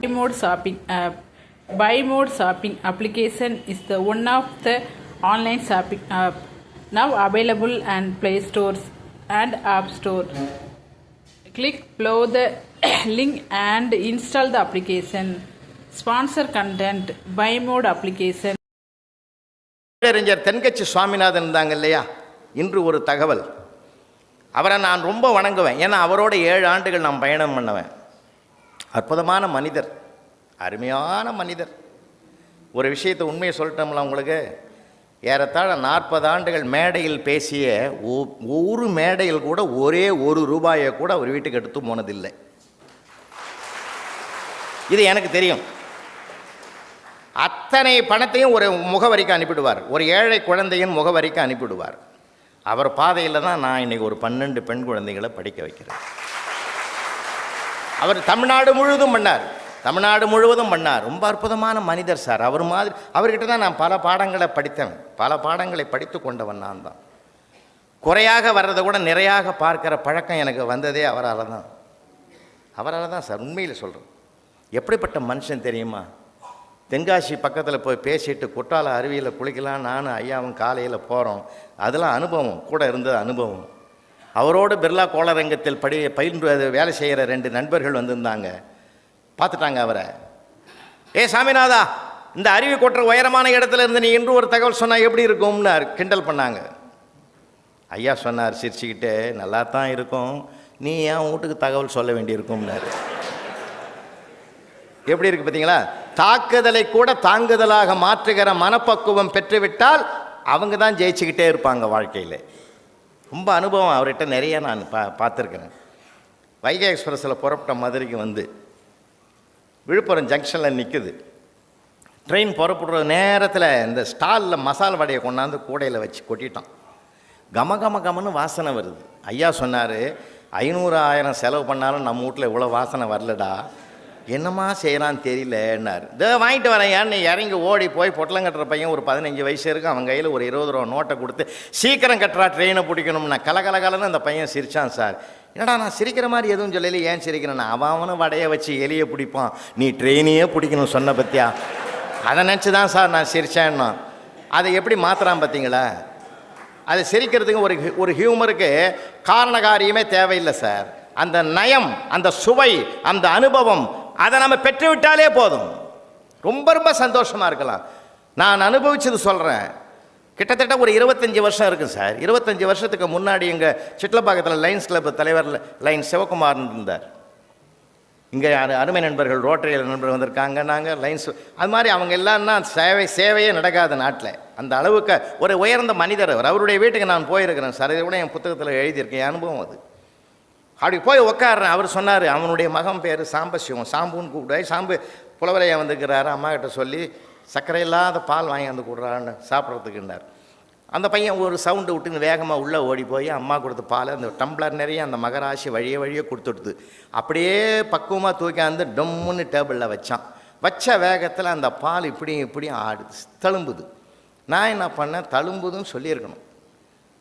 Buy Mode Shopping app. Buy Mode Shopping application is the one of the online shopping app now available and Play Stores and App Store. Click below the link and install the application. Sponsor content. Buy Mode application. பேரறிஞர் தென்கட்சி சுவாமிநாதன் இருந்தாங்க இல்லையா இன்று ஒரு தகவல் அவரை நான் ரொம்ப வணங்குவேன் ஏன்னா அவரோட ஏழு ஆண்டுகள் நான் பயணம் பண்ணவேன் அற்புதமான மனிதர் அருமையான மனிதர். ஒரு விஷயத்தை உண்மையை சொல்லிட்டோம்ல உங்களுக்கு? ஏறத்தாழ நாற்பது ஆண்டுகள் மேடையில் பேசிய ஒ- ஒரு மேடையில் கூட ஒரே ஒரு ரூபாயை கூட அவர் வீட்டுக்கு எடுத்து போனதில்லை. இது எனக்கு தெரியும். அத்தனை பணத்தையும் ஒரு முகவரிக்கு அனுப்பிடுவார். ஒரு ஏழை குழந்தையின் முகவரிக்கு அனுப்பிடுவார். அவர் பாதையில் தான் நான் இன்னைக்கு ஒரு பன்னெண்டு பெண் குழந்தைகளை படிக்க வைக்கிறேன். அவர் தமிழ்நாடு முழுவதும் பண்ணார். தமிழ்நாடு முழுவதும் பண்ணார். ரொம்ப அற்புதமான மனிதர் சார். அவர் மாதிரி அவர்கிட்ட தான் நான் பல பாடங்களை படித்தேன் பல பாடங்களை படித்து கொண்டவன் நான் தான். குறையாக வர்றதை கூட நிறையாக பார்க்குற பழக்கம் எனக்கு வந்ததே அவரால் தான். அவரால் தான் சார் உண்மையில் சொல்கிறேன் எப்படிப்பட்ட மனுஷன் தெரியுமா? தென்காசி பக்கத்தில் போய் பேசிட்டு குற்றால அருவியில் குளிக்கலாம் நானும் ஐயாவும் காலையில் போகிறோம் அதெல்லாம் அனுபவம். கூட இருந்தது அனுபவம். அவரோடு பிர்லா கோளரங்கத்தில் படி பயின்று வேலை செய்கிற ரெண்டு நண்பர்கள் வந்திருந்தாங்க. பார்த்துட்டாங்க அவரை. ஏ சாமிநாதா இந்த அருவி கொட்டுற உயரமான இடத்துல இருந்து நீ இன்று ஒரு தகவல் சொன்னால் எப்படி இருக்கும்னு கிண்டல் பண்ணாங்க. ஐயா சொன்னார் சிரிச்சுக்கிட்டே நல்லா தான் இருக்கும். நீ ஏன் வீட்டுக்கு தகவல் சொல்ல வேண்டியிருக்கும்னார். எப்படி இருக்கு பார்த்தீங்களா? தாக்குதலை கூட தாங்குதலாக மாற்றுகிற மனப்பக்குவம் பெற்றுவிட்டால் அவங்க தான் ஜெயிச்சுக்கிட்டே இருப்பாங்க வாழ்க்கையில். ரொம்ப அனுபவம் அவர்கிட்ட நிறைய நான் பா பார்த்துருக்குறேன். வைகை எக்ஸ்பிரஸில் புறப்பட்ட மதுரைக்கு வந்து விழுப்புரம் ஜங்ஷனில் நிற்குது ட்ரெயின் புறப்படுற நேரத்தில் இந்த ஸ்டாலில் மசால் வடையை கொண்டாந்து கூடையில் வச்சு கொட்டிட்டான் கம கம கமன்னு வாசனை வருது. ஐயா சொன்னார் ஐநூறு ஆயிரம் செலவு பண்ணாலும் நம்ம வீட்டில் இவ்வளோ வாசனை வரலடா. என்னம்மா செய்யலான்னு தெரியலன்னார். இதை வாங்கிட்டு வரேன் இறங்கி ஓடி போய் பொட்டலம் கட்டுற பையன் ஒரு பதினஞ்சு வயசு இருக்கும் அவன் கையில் ஒரு இருபது ரூபா நோட்டை கொடுத்து சீக்கிரம் கட்டுறா ட்ரெயினை பிடிக்கணும்னா. கலகலகலன்னு அந்த பையன் சிரித்தான் சார். என்னடா நான் சிரிக்கிற மாதிரி எதுவும் சொல்லல ஏன் சிரிக்கிறேன்னா அவன் அவனும் வடையை வச்சு எலியை பிடிப்பான். நீ ட்ரெயினையே பிடிக்கணும் சொன்ன பற்றியா அதை நினச்சி தான் சார் நான் சிரித்தேன்னா அதை எப்படி மாத்துறான் பார்த்தீங்களா அது சிரிக்கிறதுக்கு ஒரு ஒரு ஹியூமருக்கு காரண காரியமே தேவையில்லை சார். அந்த நயம் அந்த சுவை அந்த அனுபவம் அதை நம்ம பெற்றுவிட்டாலே போதும். ரொம்ப ரொம்ப சந்தோஷமாக இருக்கலாம். நான் அனுபவிச்சது சொல்கிறேன் கிட்டத்தட்ட ஒரு இருபத்தஞ்சி வருஷம் இருக்குது சார். இருபத்தஞ்சி வருஷத்துக்கு முன்னாடி எங்கள் சிட்லப்பாக்கத்தில் லைன்ஸ் கிளப் தலைவர் லைன் சிவகுமார் இருந்தார். இங்கே அருமை நண்பர்கள் ரோட்டரியில் நண்பர்கள் வந்திருக்காங்க. நாங்கள் லைன்ஸ் அது மாதிரி அவங்க எல்லாம்னா சேவை சேவையே நடக்காத நாட்டில். அந்த அளவுக்கு ஒரு உயர்ந்த மனிதர் அவர். அவருடைய வீட்டுக்கு நான் போயிருக்கிறேன் சார். இதை கூட என் புத்தகத்தில் எழுதியிருக்கேன். அனுபவம் அது. அப்படி போய் உட்காடுறேன் அவர் சொன்னார் அவனுடைய மகன் பேர் சாம்பசிவம். சாம்புன்னு கூப்பிடுவாய் சாம்பு புலவரையா வந்துக்கிறாரு அம்மா கிட்ட சொல்லி சர்க்கரை இல்லாத பால் வாங்கி வந்து கொடுறான்னு சாப்பிட்றதுக்குன்னார். அந்த பையன் ஒரு சவுண்டு விட்டுன்னு வேகமாக உள்ளே ஓடி போய் அம்மா கொடுத்த பால் அந்த டம்ளர் நிறைய அந்த மகராசி வழியே வழியே கொடுத்துடுது. அப்படியே பக்குவமாக தூக்காந்து டம்முன்னு டேபிளில் வச்சான். வச்ச வேகத்தில் அந்த பால் இப்படியும் இப்படியும் ஆடுது தழும்புது நான் என்ன பண்ணேன்? தழும்புதுன்னு சொல்லியிருக்கணும்.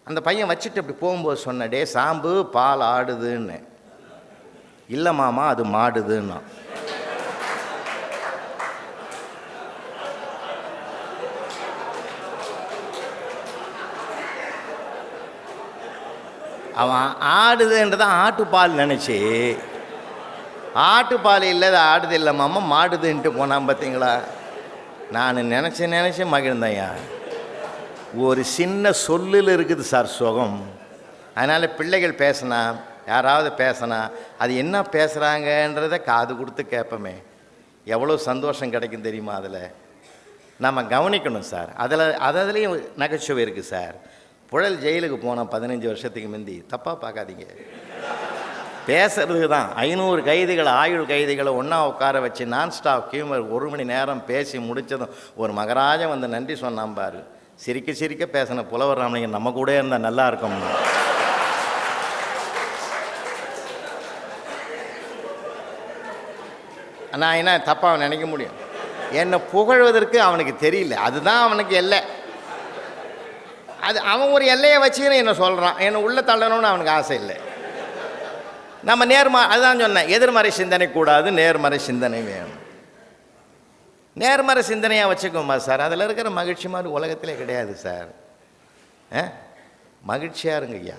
அந்த பையன் வச்சுட்டு அப்படி போகும்போது சொன்ன டே சாம்பு பால் ஆடுதுன்னு. இல்லை மாமா அது மாடுதுன்னா. அவன் ஆடுதுன்றதான் ஆட்டுப்பால் நினச்சி. ஆட்டுப்பால் இல்லை அது ஆடுது இல்லை மாமா மாடுதுன்ட்டு போனான் பார்த்தீங்களா நான் நினச்சி நினச்சி மகிழ்ந்தேன்யா ஒரு சின்ன சொல்லில் இருக்குது சார் சுகம். அதனால் பிள்ளைகள் பேசினா யாராவது பேசினா அது என்ன பேசுகிறாங்கன்றத காது கொடுத்து கேட்போமே. எவ்வளோ சந்தோஷம் கிடைக்கும் தெரியுமா அதில்? நம்ம கவனிக்கணும் சார். அதில் அது அதுலேயும் நகைச்சுவை இருக்குது சார். புழல் ஜெயிலுக்கு போனோம் பதினஞ்சு வருஷத்துக்கு முந்தி தப்பாக பார்க்காதீங்க. பேசுறதுக்கு தான் ஐநூறு கைதிகளை ஆயுள் கைதிகளை ஒன்றா உட்கார வச்சு நான் ஸ்டாப் கியூமர் ஒரு மணி நேரம் பேசி முடித்ததும் ஒரு மகராஜன் வந்து நன்றி சொன்னான் பாரு. சிரிக்க சிரிக்க பேசின புலவர் ராமலிங்கம் நம்ம கூட இருந்தால் நல்லா இருக்கும்னு நான் என்ன தப்பாக அவன் நினைக்க முடியும்? என்னை புகழ்வதற்கு அவனுக்கு தெரியல. அதுதான் அவனுக்கு எல்லை. அது அவன் ஒரு எல்லையை வச்சுக்கின்னு என்ன சொல்கிறான் என்னை உள்ளே தள்ளணும்னு அவனுக்கு ஆசை இல்லை. நம்ம நேர்மா அதுதான் சொன்னேன். எதிர்மறை சிந்தனை கூடாது நேர்மறை சிந்தனை வேணும். நேர்மறை சிந்தனையாக வச்சுக்கோமா சார். அதில் இருக்கிற மகிழ்ச்சி மாதிரி உலகத்திலே கிடையாது சார். ஆ? மகிழ்ச்சியாக இருங்க ஐயா